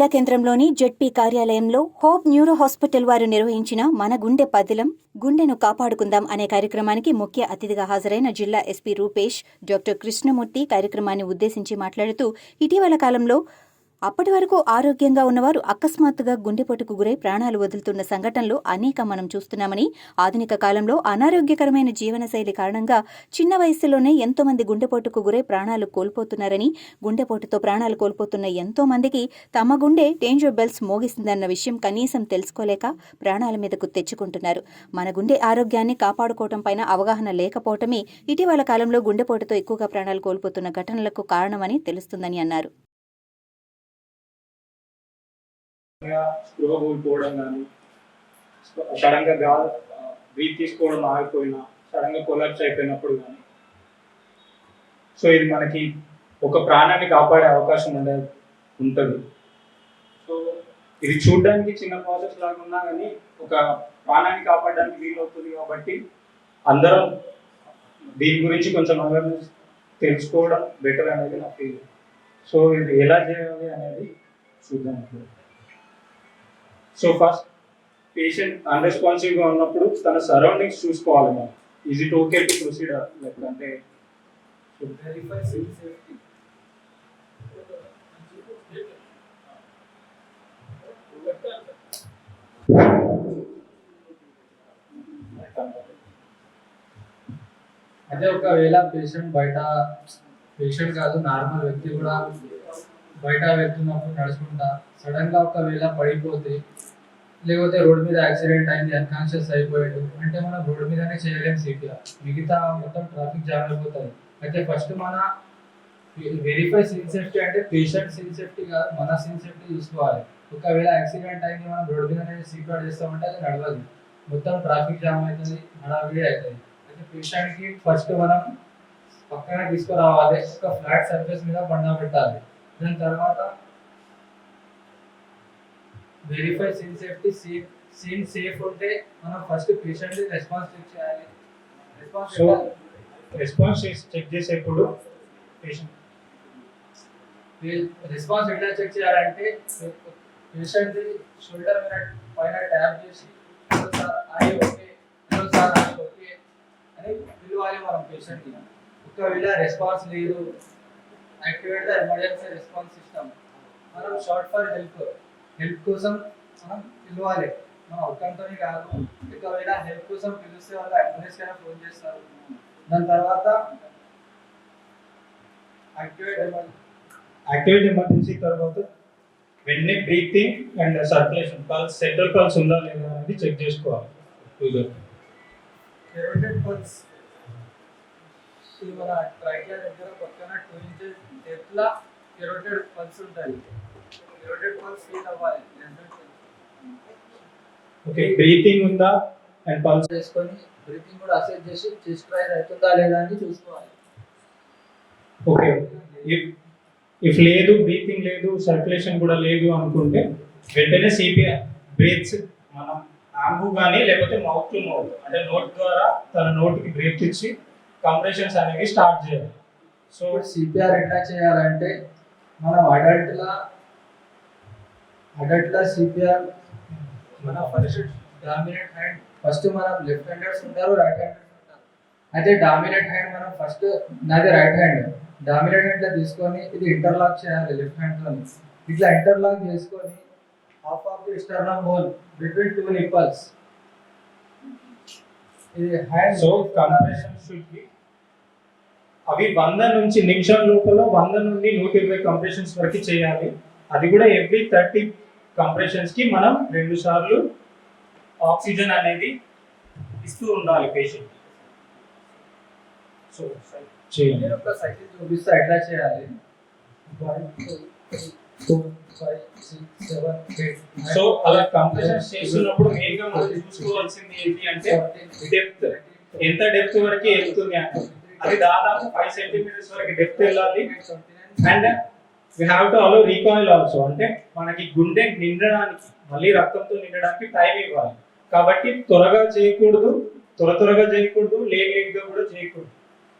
జిల్లా కేంద్రంలోని జెడ్పీ కార్యాలయంలో హోప్ న్యూరో హాస్పిటల్ వారు నిర్వహించిన మన గుండె పదిలం గుండెను కాపాడుకుందాం అనే కార్యక్రమానికి ముఖ్య అతిథిగా హాజరైన జిల్లా ఎస్పీ రూపేష్ డాక్టర్ కృష్ణమూర్తి కార్యక్రమాన్ని ఉద్దేశించి మాట్లాడుతూ ఇటీవల కాలంలో అప్పటి వరకు ఆరోగ్యంగా ఉన్నవారు అకస్మాత్తుగా గుండెపోటుకు గురై ప్రాణాలు వదులుతున్న సంఘటనలు అనేక మనం చూస్తున్నామని ఆధునిక కాలంలో అనారోగ్యకరమైన జీవనశైలి కారణంగా చిన్న వయసులోనే ఎంతో మంది గుండెపోటుకు గురై ప్రాణాలు కోల్పోతున్నారని గుండెపోటుతో ప్రాణాలు కోల్పోతున్న ఎంతో మందికి తమ గుండె డేంజర్ బెల్స్ మోగిస్తుందన్న విషయం కనీసం తెలుసుకోలేక ప్రాణాల మీదకు తెచ్చుకుంటున్నారు. మన గుండె ఆరోగ్యాన్ని కాపాడుకోవటం పైన అవగాహన లేకపోవటమే ఇటీవల కాలంలో గుండెపోటుతో ఎక్కువగా ప్రాణాలు కోల్పోతున్న ఘటనలకు కారణమని తెలుస్తుందని అన్నారు. స్పృహ కోల్పోవడం కానీ సడన్గా గాలి బ్రీత్ తీసుకోవడం ఆగిపోయినా సడన్గా కొలాప్స్ అయిపోయినప్పుడు కానీ. సో ఇది మనకి ఒక ప్రాణాన్ని కాపాడే అవకాశం ఉండే ఉంటుంది. సో ఇది చూడడానికి చిన్న ప్రాసెస్ లాగా ఉన్నా కానీ ఒక ప్రాణాన్ని కాపాడడానికి వీలవుతుంది కాబట్టి అందరం దీని గురించి కొంచెం అవేర్నెస్ తెలుసుకోవడం బెటర్ అనేది నా ఫీల్ సో ఇది ఎలా చేయాలి అనేది చూద్దాం. ఇప్పుడు సో ఫస్ట్ పేషెంట్ అన్రెస్పాన్సివ్గా ఉన్నప్పుడు తన సరౌండింగ్స్ చూసుకోవాలి మనం. Is it okay to proceed లేకపోతే అంటే అదే ఒకవేళ పేషెంట్ బయట పేషెంట్ కాదు నార్మల్ వ్యక్తి కూడా బయట వెళ్తున్నప్పుడు నడుచుకుంటా సడన్గా ఒకవేళ పడిపోతే లేకపోతే రోడ్ మీద యాక్సిడెంట్ అయింది అన్కాన్షియస్ అయిపోయాడు అంటే మనం రోడ్డు మీదనే చేయలేం సిపిఆర్ మిగతా మొత్తం ట్రాఫిక్ జామ్ అయిపోతుంది. అయితే ఫస్ట్ మన వెరిఫై సీన్ సేఫ్టీ అంటే పేషెంట్ సీన్ సేఫ్టీ కాదు మన సీన్ సేఫ్టీ చూసుకోవాలి ఒకవేళ యాక్సిడెంట్ అయింది మనం రోడ్ మీదనే సిపిఆర్ చేస్తామంటే అది నడవదు. మొత్తం ట్రాఫిక్ జామ్ అవుతుంది హడావిడి అవుతుంది అయితే పేషెంట్కి ఫస్ట్ మనం పక్కన తీసుకురావాలి ఒక ఫ్లాట్ సర్ఫేస్ మీద బండ పెట్టాలి. దాని తర్వాత verify scene safety scene scene safe ఉంటే మనం ఫస్ట్ పేషెంట్ రెస్పాన్స్ చెక్ చేయాలి. రెస్పాన్స్ సో రెస్పాన్స్ చెక్ చేసేప్పుడు పేషెంట్ రెస్పాన్స్ ఎట్లా చెక్ చేయాలంటే పేషెంట్ షోల్డర్ మీద పైన ట్యాప్ చేసి "హలో సార్ అది ఓకే సార్ అది ఓకే అని పిలవాలి మనం పేషెంట్కి. ఒకవేళ రెస్పాన్స్ లేదు activate the emergency response system మనం షార్ట్ ఫర్ హెల్ప్ హెల్ప్ కోసం మనం పిలవాలి మనం ఒక్కంతోనే కాదు ఒకవేళ హెల్ప్ కోసం పిలిస్తే వాళ్ళు అంబులెన్స్ కైనా ఫోన్ చేస్తారు దాని తర్వాత యాక్టివేట్ ఎమర్జెన్సీ యాక్టివేట్ ఎమర్జెన్సీ తర్వాత వెంటనే breathing and circulation pulse central pulse ఉందా లేదా అనేది చెక్ చేసుకోవాలి కెరోటెడ్ పల్స్ ఇది మన ట్రైక్లా దగ్గర పక్కన టూ ఇంచెస్ డెప్త్ లా కెరోటెడ్ పల్స్ ఉంటాయి ఓకే బ్రీతింగ్ ఉందా? అండ్ పల్స్ చేసుకొని బ్రీతింగ్ కూడా అసెస్ చేసి చెస్ట్ రైజ్ అవుతుందా లేదా అని చూసుకోవాలి. ఓకే ఇఫ్ ఇఫ్ లేదు బ్రీతింగ్ లేదు సర్క్యులేషన్ కూడా లేదు అనుకుంటే వెంటనే సిపిఆర్ బ్రీత్స్ మనం ఆంబు కానీ లేకపోతే మౌత్ టు మౌత్ అంటే నోట్ ద్వారా తన నోటికి బ్రీత్ ఇచ్చి కంప్రెషన్స్ అనేవి స్టార్ట్ చేయాలి. సో సిపిఆర్ ఎట్లా చేయాలంటే మనం అడల్ట్ లా సిపిఆర్ మన ఫస్ట్ డామినెంట్ హ్యాండ్ ఫస్ట్ మనం లెఫ్ట్ హ్యాండర్స్ ఉంటారు రైట్ హ్యాండర్స్ ఉంటారు అయితే డామినెంట్ హ్యాండ్ మనం ఫస్ట్ నాది రైట్ హ్యాండ్ డామినెంట్ హ్యాండ్లో తీసుకొని ఇది ఇంటర్లాక్ చేయాలి లెఫ్ట్ హ్యాండ్లో ఇట్లా ఇంటర్లాక్ చేసుకొని half of the external hole between two nipples ఇది hand so compression should be అవి వంద నుంచి నిమిషం లోపల వంద నుండి నూట ఇరవై కంప్రెషన్స్ వరకు చేయాలి. అది కూడా ఎవ్రీ థర్టీ కంప్రెషన్స్కి మనం రెండు సార్లు ఆక్సిజన్ అనేది ఇస్తూ ఉండాలి పేషెంట్ సో చేయండి. నేను ఒక సైకిల్ చూపిస్తా ఎట్లా చేయాలి? సో అలా కంప్రెషన్స్ చేస్తున్నప్పుడు మెయిన్గా మనం చూసుకోవాల్సింది ఏంటి అంటే డెప్త్ ఎంత డెప్త్ వరకు వెళ్తుంది అంటే అది దాదాపు ఫైవ్ సెంటీమీటర్స్ వరకు డెప్త్ వెళ్ళాలి. And we have to allow recoil also అంటే మనకి గుండె నిండడానికి మళ్ళీ రక్తంతో నిండడానికి టైం ఇవ్వాలి. కాబట్టి త్వరగా చేయకూడదు త్వర త్వరగా చేయకూడదు లేట్ లేట్గా కూడా చేయకూడదు.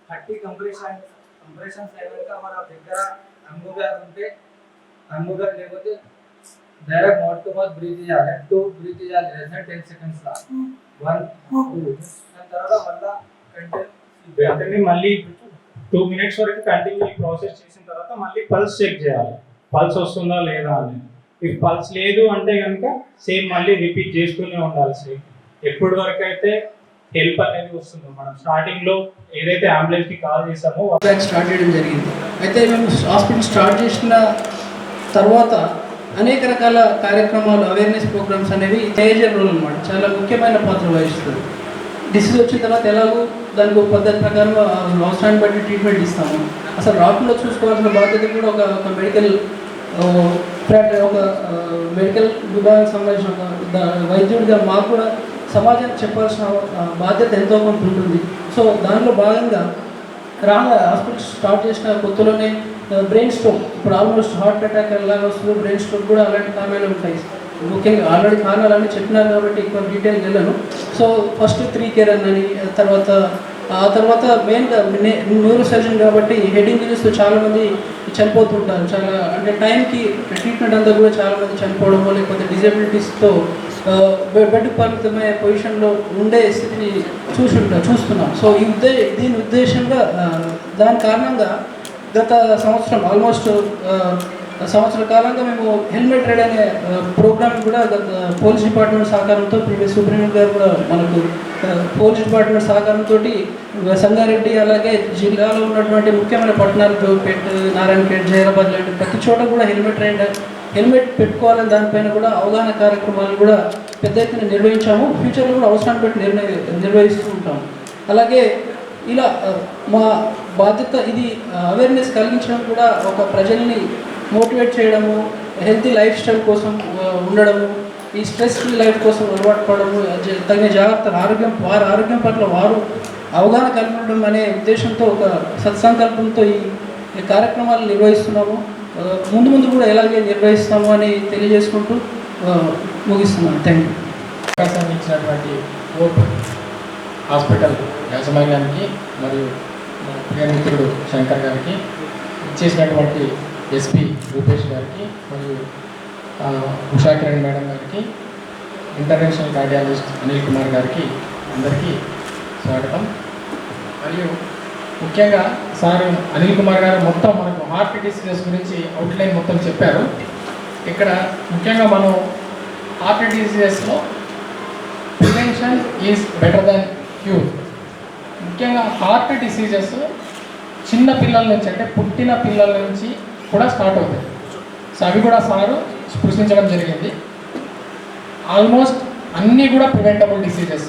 థర్టీ కంప్రెషన్ కంప్రెషన్స్ అయ్యాక మన దగ్గర అంగు బ్యాగ్ ఉంటే అంగు బ్యాగ్ లేకపోతే direct mouth to mouth breath చేయాలి. టూ బ్రీత్ చేయాలి. లెస్ దెన్ టెన్ సెకండ్స్ లా. వన్ టూ దాని తర్వాత మళ్ళా కంటిన్యూ వెంటనే మళ్ళీ టూ మినిట్స్ వరకు కంటిన్యూ ప్రాసెస్ చేసిన తర్వాత మళ్ళీ పల్స్ చెక్ చేయాలి. పల్స్ వస్తుందా లేదా అని. ఇఫ్ పల్స్ లేదు అంటే కనుక సేమ్ మళ్ళీ రిపీట్ చేస్తూనే ఉండాలి సేమ్. ఎప్పటి వరకు అయితే హెల్ప్ అనేది వస్తుందో మనం స్టార్టింగ్లో ఏదైతే అంబులెన్స్కి కాల్ చేసామో స్టార్ట్ చేయడం జరిగింది. అయితే మేము హాస్పిటల్ స్టార్ట్ చేసిన తర్వాత అనేక రకాల కార్యక్రమాలు అవేర్నెస్ ప్రోగ్రామ్స్ అనేవి మేజర్ రోల్ అనమాట చాలా ముఖ్యమైన పాత్ర వహిస్తుంది. డిసీజ్ వచ్చిన తర్వాత ఎలాగో దానికి ఒక పద్ధతి ప్రకారం అవసరాన్ని బట్టి ట్రీట్మెంట్ ఇస్తాము. అసలు రాకుండా చూసుకోవాల్సిన బాధ్యత కూడా ఒక ఒక మెడికల్ ఒక మెడికల్ విభాగానికి సంబంధించిన ఒక వైద్యుడిగా మాకు కూడా సమాజానికి చెప్పాల్సిన బాధ్యత ఎంతో కొంత ఉంటుంది. సో దానిలో భాగంగా రాగా హాస్పిటల్ స్టార్ట్ చేసిన కొత్తలోనే బ్రెయిన్ స్ట్రోక్ ఇప్పుడు ఆల్మోస్ట్ హార్ట్ అటాక్ ఎలాగ వస్తుందో బ్రెయిన్ స్ట్రోక్ కూడా అలాంటి కారణాలు ఉంటాయి. ముఖ్యంగా ఆల్రెడీ కారణాలన్నీ చెప్పినారు కాబట్టి ఎక్కువ డీటెయిల్ వెళ్ళను. సో ఫస్ట్ త్రీ కేర్ అని తర్వాత ఆ తర్వాత మెయిన్గా న్యూరో సర్జన్ కాబట్టి హెడ్ ఇంజరీస్ చాలామంది చనిపోతుంటారు. చాలా అంటే టైంకి ట్రీట్మెంట్ అంతా కూడా చాలామంది చనిపోవడము లేకపోతే డిజబిలిటీస్తో బెడ్ పరిమితమైన పొజిషన్లో ఉండే స్థితిని చూసుంటా చూస్తున్నాం. సో ఈ ఉద్దే దీని ఉద్దేశంగా దాని కారణంగా గత సంవత్సరం ఆల్మోస్ట్ సంవత్సర కాలంగా మేము హెల్మెట్ రైడ్ అనే ప్రోగ్రామ్ కూడా పోలీస్ డిపార్ట్మెంట్ సహకారంతో ప్రీవియస్ సూపరింటెండెంట్ గారు కూడా మనకు పోలీస్ డిపార్ట్మెంట్ సహకారంతో సంగారెడ్డి అలాగే జిల్లాలో ఉన్నటువంటి ముఖ్యమైన పట్టణాలు జోపేట్ నారాయణపేట జైరాబాద్ లాంటి ప్రతి చోట కూడా హెల్మెట్ రైడ్ హెల్మెట్ పెట్టుకోవాలని దానిపైన కూడా అవగాహన కార్యక్రమాలు కూడా పెద్ద ఎత్తున నిర్వహించాము. ఫ్యూచర్లో కూడా అవసరాన్ని బట్టి నిర్ణయ నిర్వహిస్తూ ఉంటాము అలాగే ఇలా మా బాధ్యత ఇది అవేర్నెస్ కలిగించడం కూడా ఒక ప్రజల్ని మోటివేట్ చేయడము హెల్తీ లైఫ్ స్టైల్ కోసం ఉండడము ఈ స్ట్రెస్ ఫ్రీ లైఫ్ కోసం అలవాటు పడము తగిన జాగ్రత్తలు ఆరోగ్యం వారి ఆరోగ్యం పట్ల వారు అవగాహన కల్పించడం అనే ఉద్దేశంతో ఒక సత్సంకల్పంతో ఈ కార్యక్రమాలు నిర్వహిస్తున్నాము. ముందు ముందు కూడా ఎలాగే నిర్వహిస్తాము అని తెలియజేసుకుంటూ ముగిస్తున్నాను. థ్యాంక్ యూ అవకాశాన్ని ఇచ్చినటువంటి ఓప్ హాస్పిటల్ యాజమాన్యానికి మరియు ప్రియమిత్రుడు శంకర్ గారికి ఇచ్చేసినటువంటి ఎస్పి రూపేష్ గారికి మరియు ఉషా కిరణ్ మేడం గారికి ఇంటర్నేషనల్ కార్డియాలజిస్ట్ అనిల్ కుమార్ గారికి అందరికీ స్వాగతం. మరియు ముఖ్యంగా సార్ అనిల్ కుమార్ గారు మొత్తం మనకు హార్ట్ డిసీజెస్ గురించి అవుట్లైన్ మొత్తం చెప్పారు. ఇక్కడ ముఖ్యంగా మనం heart డిసీజెస్లో prevention is better than cure. ముఖ్యంగా హార్ట్ డిసీజెస్ చిన్న పిల్లల నుంచి అంటే పుట్టిన పిల్లల నుంచి కూడా స్టార్ట్ అవుతాయి. సో అవి కూడా సార్ స్పృశించడం జరిగింది. ఆల్మోస్ట్ అన్నీ కూడా ప్రివెంటబుల్ డిసీజెస్.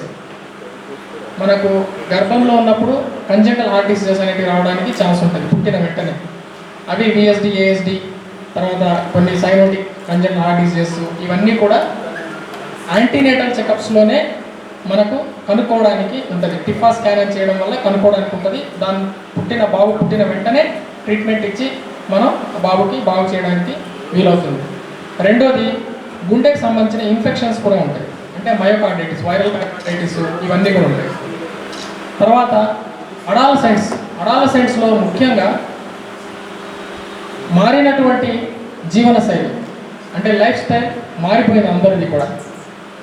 మనకు గర్భంలో ఉన్నప్పుడు కంజెంటల్ హార్ట్ డిసీజెస్ అనేవి రావడానికి ఛాన్స్ ఉంటుంది పుట్టిన వెంటనే. అవి విఎస్డి ఏఎస్డి తర్వాత కొన్ని సైనోటిక్ కంజెంటల్ హార్ట్ డిసీజెస్ ఇవన్నీ కూడా యాంటీనేటల్ చెకప్స్లోనే మనకు కనుక్కోవడానికి ఉంటుంది. టిఫా స్కాన్ చేయడం వల్ల కనుక్కోవడానికి ఉంటుంది. దాని పుట్టిన బాబు పుట్టిన వెంటనే ట్రీట్మెంట్ ఇచ్చి మనం బాబుకి బాగు చేయడానికి వీలవుతుంది. రెండోది గుండెకి సంబంధించిన ఇన్ఫెక్షన్స్ కూడా ఉంటాయి. అంటే మయోకార్డైటిస్ వైరల్ కార్డైటిస్ ఇవన్నీ కూడా ఉంటాయి. తర్వాత అడాలసెంట్స్ అడాలసెంట్స్లో ముఖ్యంగా మారినటువంటి జీవన శైలి అంటే లైఫ్ స్టైల్ మారిపోయింది అందరిది కూడా.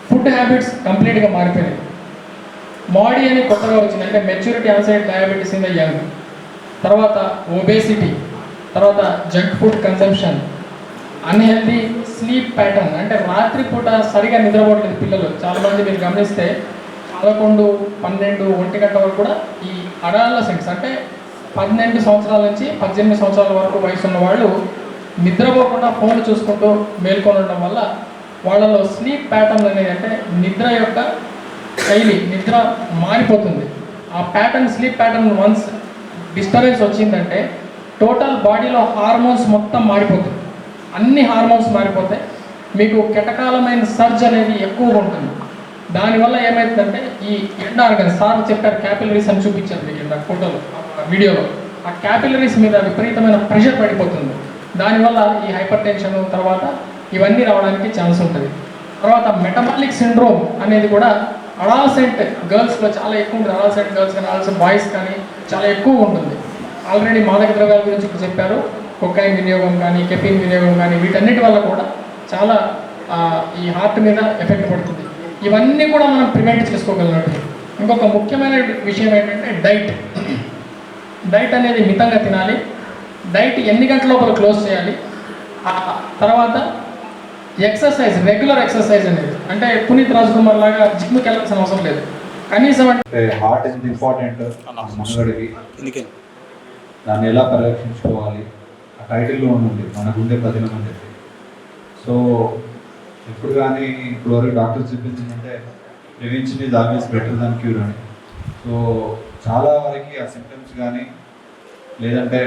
ఫుడ్ హ్యాబిట్స్ కంప్లీట్గా మారిపోయినాయి. బాడీ అని కొత్తగా వచ్చింది. అంటే maturity onset diabetes in the young తర్వాత ఒబేసిటీ తర్వాత junk food consumption unhealthy sleep pattern అంటే రాత్రిపూట సరిగా నిద్రపోవట్లేదు పిల్లలు. చాలామంది మీరు గమనిస్తే పదకొండు పన్నెండు ఒంటి గంట వరకు కూడా ఈ అడాలసెంట్స్ అంటే పన్నెండు సంవత్సరాల నుంచి పద్దెనిమిది సంవత్సరాల వరకు వయసు ఉన్న వాళ్ళు నిద్రపోకుండా ఫోన్ చూసుకుంటూ మేల్కొని ఉండడం వల్ల వాళ్ళలో స్లీప్ ప్యాటర్న్ అనేది అంటే నిద్ర యొక్క శైలి నిద్ర మారిపోతుంది. ఆ pattern sleep pattern once disturbance వచ్చిందంటే టోటల్ బాడీలో హార్మోన్స్ మొత్తం మారిపోతుంది అన్ని హార్మోన్స్ మారిపోతాయి. మీకు కెటకాలమైన సర్జ్ అనేది ఎక్కువగా ఉంటుంది. దానివల్ల ఏమవుతుందంటే ఈ ఎండ్ ఆర్గన్ సార్ చెప్పారు క్యాపిలరీస్ అని చూపించారు మీకు ఇంత ఫోటోలో వీడియోలో. ఆ క్యాపిలరీస్ మీద విపరీతమైన ప్రెషర్ పడిపోతుంది. దానివల్ల ఈ హైపర్ టెన్షన్ తర్వాత ఇవన్నీ రావడానికి ఛాన్స్ ఉంటుంది. తర్వాత మెటబాలిక్ సిండ్రోమ్ అనేది కూడా అడాల్సెంట్ గర్ల్స్లో చాలా ఎక్కువ ఉంటుంది. అడాల్సెంట్ గర్ల్స్ కానీ అడాల్సెంట్ బాయ్స్ కానీ చాలా ఎక్కువ ఉంటుంది. ఆల్రెడీ మాదక ద్రవ్యాల గురించి ఇప్పుడు చెప్పారు. కొకైన్ వినియోగం కానీ కెఫిన్ వినియోగం కానీ వీటన్నిటి వల్ల కూడా చాలా ఆ, ఈ హార్ట్ మీద ఎఫెక్ట్ పడుతుంది. ఇవన్నీ కూడా మనం ప్రివెంట్ చేసుకోగలిగినట్టు. ఇంకొక ముఖ్యమైన విషయం ఏంటంటే డైట్. డైట్ అనేది మితంగా తినాలి. డైట్ ఎన్ని గంటల లోపల క్లోజ్ చేయాలి? తర్వాత ఎక్సర్సైజ్ రెగ్యులర్ ఎక్సర్సైజ్ అనేది. అంటే పునీత్ రాజ్ కుమార్ లాగా జిమ్కి వెళ్ళాల్సిన అవసరం లేదు. కనీసం అంటే హార్ట్ ఎంత ఇంపార్టెంట్. దాన్ని ఎలా పరిరక్షించుకోవాలి? ఆ టైటిల్లో ఉంది మన గుండె పదిలం అని చెప్పి. సో ఎప్పుడు కానీ ఇప్పుడు వరకు డాక్టర్స్ చెప్పింది ఏంటంటే prevention is always better than cure అని. సో చాలా వరకు ఆ సిమ్టమ్స్ కానీ లేదంటే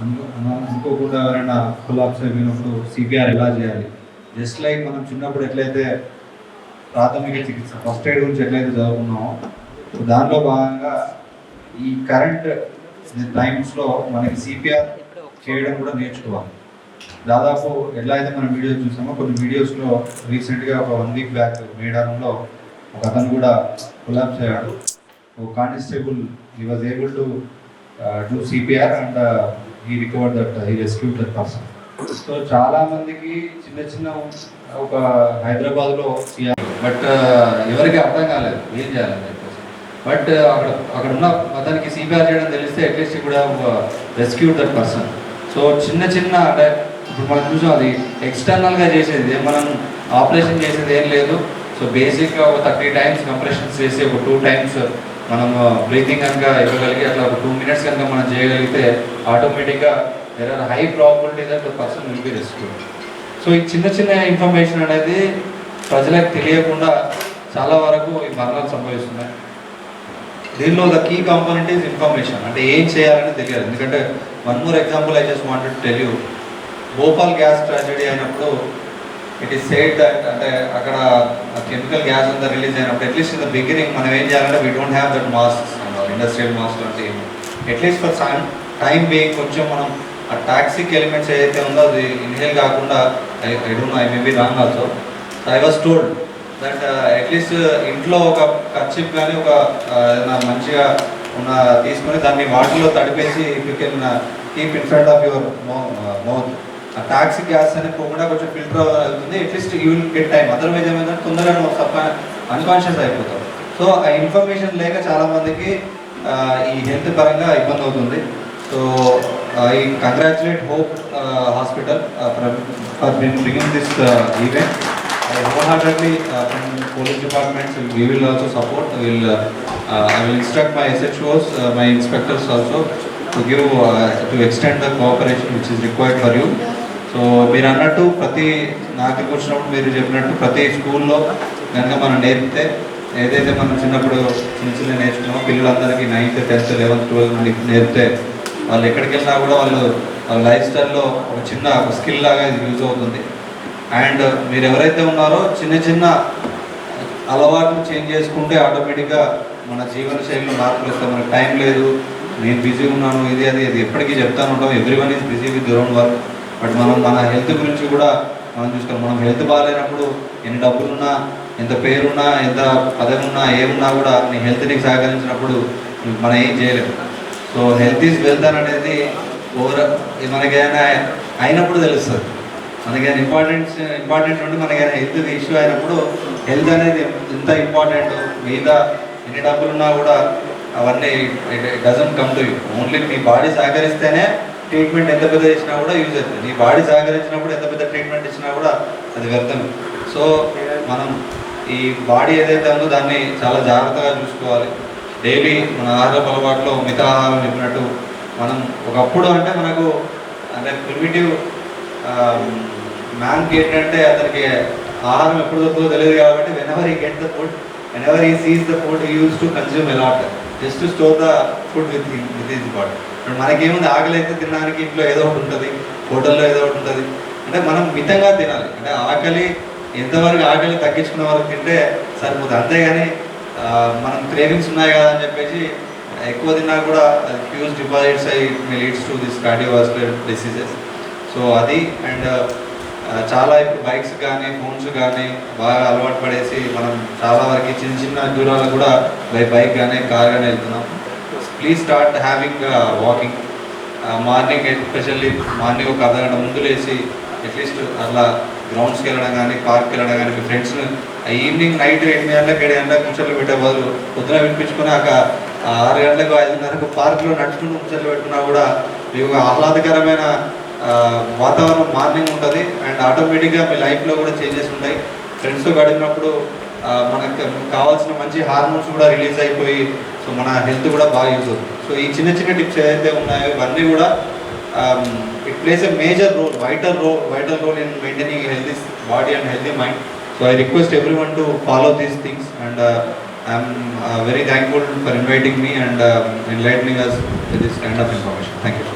అనుకోకుండా ఎవరైనా కొలాప్స్ అయిపోయినప్పుడు సిపిఆర్ ఎలా చేయాలి? జస్ట్ లైక్ మనం చిన్నప్పుడు ఎట్లయితే ప్రాథమిక చికిత్స ఫస్ట్ ఎయిడ్ గురించి ఎట్లయితే చదువుకున్నామో దానిలో భాగంగా ఈ కరెంట్ టైమ్స్లో మనకి సిపిఆర్ చేయడం కూడా నేర్చుకోవాలి. దాదాపు ఎలా అయితే మనం వీడియో చూసామో కొన్ని వీడియోస్లో రీసెంట్గా ఒక వన్ వీక్ బ్యాక్ మేడారంలో ఒక అతను కూడా కొలాబ్స్ అయ్యాడు ఓ constable he was able to do CPR and he recover that he rescue that person so చాలా మందికి చిన్న చిన్న ఒక హైదరాబాద్లో బట్ ఎవరికి అర్థం కాలేదు ఏం చేయాలని బట్ అక్కడ అక్కడ ఉన్న అతనికి సిపిఆర్ చేయడం తెలిస్తే అట్లీస్ట్ కూడా రెస్క్యూ దట్ పర్సన్ సో చిన్న చిన్న అంటే ఇప్పుడు మనం చూసాం అది ఎక్స్టర్నల్గా చేసేది మనం ఆపరేషన్ చేసేది ఏం లేదు. సో బేసిక్గా ఒక థర్టీ టైమ్స్ కంప్రెషన్స్ చేసి ఒక టూ టైమ్స్ మనం uh, బ్రీతింగ్ కనుక ఇవ్వగలిగి అట్లా ఒక టూ మినిట్స్ కనుక మనం చేయగలిగితే ఆటోమేటిక్గా there are high probability that person will be rescue so ఈ చిన్న చిన్న ఇన్ఫర్మేషన్ అనేది ప్రజలకు తెలియకుండా చాలా వరకు ఈ మరణాలు సంభవిస్తున్నాయి. దీనిలో the key component is information అంటే ఏం చేయాలని తెలియదు. ఎందుకంటే one more example I just wanted tell you Bhopal gas tragedy అయినప్పుడు ఇట్ ఈస్ సేడ్ దట్ అంటే అక్కడ కెమికల్ గ్యాస్ అంతా రిలీజ్ అయినప్పుడు at least in the beginning మనం ఏం చేయాలంటే we don't have that mask industrial mask అంటే at least for time being కొంచెం మనం ఆ టాక్సిక్ ఎలిమెంట్స్ ఏదైతే ఉందో అది ఇన్హేల్ కాకుండా I I don't I may be wrong also so I was told that at least uh, uh, ఇంట్లో ఒక కచ్చిప్ కానీ ఒక ఏదైనా మంచిగా ఉన్న తీసుకొని దాన్ని వాటిలో తడిపేసి you can keep in front of your mouth ఆ టాక్సిక్ గ్యాస్ అనేది పోకుండా కొంచెం ఫిల్టర్ అవుతుంది. At least you will get time otherwise ఏమైందంటే తొందరగా నువ్వు సబ్ అన్కాన్షియస్ అయిపోతావు. సో ఆ ఇన్ఫర్మేషన్ లేక చాలామందికి ఈ హెల్త్ పరంగా ఇబ్బంది అవుతుంది. So I congratulate Hope hospital for bringing this event I wholeheartedly uh, from the police departments, we will also support, will, uh, uh, I will instruct my SHOs, uh, my inspectors also to give, uh, to extend the cooperation which is required for you. So మీరు అన్నట్టు ప్రతి నాకు వచ్చినప్పుడు మీరు చెప్పినట్టు ప్రతి స్కూల్లో కనుక మనం నేర్పితే ఏదైతే మనం చిన్నప్పుడు చిన్న చిన్న నేర్చుకున్నామో పిల్లలందరికీ నైన్త్ టెన్త్ లెవెన్త్ ట్వెల్త్ నుండి నేర్పితే వాళ్ళు ఎక్కడికి వెళ్ళినా కూడా వాళ్ళు వాళ్ళ లైఫ్ స్టైల్లో ఒక చిన్న ఒక స్కిల్ లాగా ఇది యూజ్ అవుతుంది అండ్ మీరు ఎవరైతే ఉన్నారో చిన్న చిన్న అలవాట్లు చేంజ్ చేసుకుంటే ఆటోమేటిక్గా మన జీవన శైలిలో మార్పులు వస్తాయి. మనకు టైం లేదు నేను బిజీ ఉన్నాను ఇది అది అది ఎప్పటికీ చెప్తాను ఉంటాం. Every one is busy with own work. But మనం మన హెల్త్ గురించి కూడా మనం చూసుకోవాలి. మనం హెల్త్ బాగాలేనప్పుడు ఎన్ని డబ్బులున్నా ఎంత పేరున్నా ఎంత పదవి ఉన్నా ఏమున్నా కూడా నీ హెల్త్ నీకు సహకరించినప్పుడు మనం ఏం చేయలేము. సో హెల్త్ ఈజ్ వెల్త్ అని అనేది ఓవర్ మనకేమైనా అయినప్పుడు తెలుస్తుంది. మనకైనా ఇంపార్టెన్స్ ఇంపార్టెంట్ ఉండి మనకైనా హెల్త్ ఇష్యూ అయినప్పుడు హెల్త్ అనేది ఎంత ఇంపార్టెంట్ మీద ఎన్ని డబ్బులు ఉన్నా కూడా అవన్నీ doesn't come to you only me body సహకరిస్తేనే ట్రీట్మెంట్ ఎంత పెద్ద ఇచ్చినా కూడా యూజ్ అవుతుంది. నీ బాడీ సహకరించినప్పుడు ఎంత పెద్ద ట్రీట్మెంట్ ఇచ్చినా కూడా అది వ్యర్థం. సో మనం ఈ బాడీ ఏదైతే ఉందో దాన్ని చాలా జాగ్రత్తగా చూసుకోవాలి. డైలీ మన ఆహార అలవాట్లో మితాహారం చెప్పినట్టు మనం ఒకప్పుడు అంటే మనకు అంటే ప్రిమిటివ్ మ్యాన్కి ఏంటంటే అతనికి ఆహారం ఎప్పుడు దొరుకుతుందో తెలియదు కాబట్టి whenever we get the food whenever we seize the food used to consume a lot just store the food with with in body ఇప్పుడు మనకేముంది? ఆకలి అయితే తినడానికి ఇంట్లో ఏదో ఒకటి ఉంటుంది హోటల్లో ఏదో ఒకటి ఉంటుంది. అంటే మనం మితంగా తినాలి. అంటే ఆకలి ఎంతవరకు ఆకలి తగ్గించుకున్న వరకు తింటే సరిపోతుంది అంతేగాని మనం క్రేవింగ్స్ ఉన్నాయి కదా అని చెప్పేసి ఎక్కువ తిన్నా కూడా హ్యూజ్ డిపాజిట్స్ అయ్యి leads to this cardiovascular diseases so అది అండ్ చాలా ఇప్పుడు బైక్స్ కానీ ఫోన్స్ కానీ బాగా అలవాటు పడేసి మనం చాలా వరకు చిన్న చిన్న దూరాలు కూడా బై బైక్ కానీ కార్ కానీ వెళ్తున్నాం. Please start having walking morning especially morning ఒక అర్ధగంట ముందు లేచి అట్లీస్ట్ అట్లా గ్రౌండ్స్కి వెళ్ళడం కానీ పార్క్కి వెళ్ళడం కానీ మీ ఫ్రెండ్స్ ఈవినింగ్ నైట్ ఎనిమిది గంటలకు ఏడు గంటలకు ముచ్చట్లు పెట్టే బదులు పొద్దున వినిపించుకున్నాక ఆరు గంటలకు ఐదున్నరకు పార్క్లో నడుచుకుంటూ ముచ్చట్లు పెట్టుకున్నా కూడా మీకు ఆహ్లాదకరమైన వాతావరణం మార్నింగ్ ఉంటుంది అండ్ ఆటోమేటిక్గా మీ లైఫ్లో కూడా చేంజెస్ ఉంటాయి. ఫ్రెండ్స్తో గడిపినప్పుడు మనకు కావాల్సిన మంచి హార్మోన్స్ కూడా రిలీజ్ అయిపోయి సో మన హెల్త్ కూడా బాగా యూజ్ అవుతుంది. సో ఈ చిన్న చిన్న టిప్స్ ఏదైతే ఉన్నాయో ఇవన్నీ కూడా it places a major role vital role vital role in maintaining healthy body and healthy mind. So I request every one to follow these things and I'm very thankful for inviting me and enlightening us this kind of information. Thank you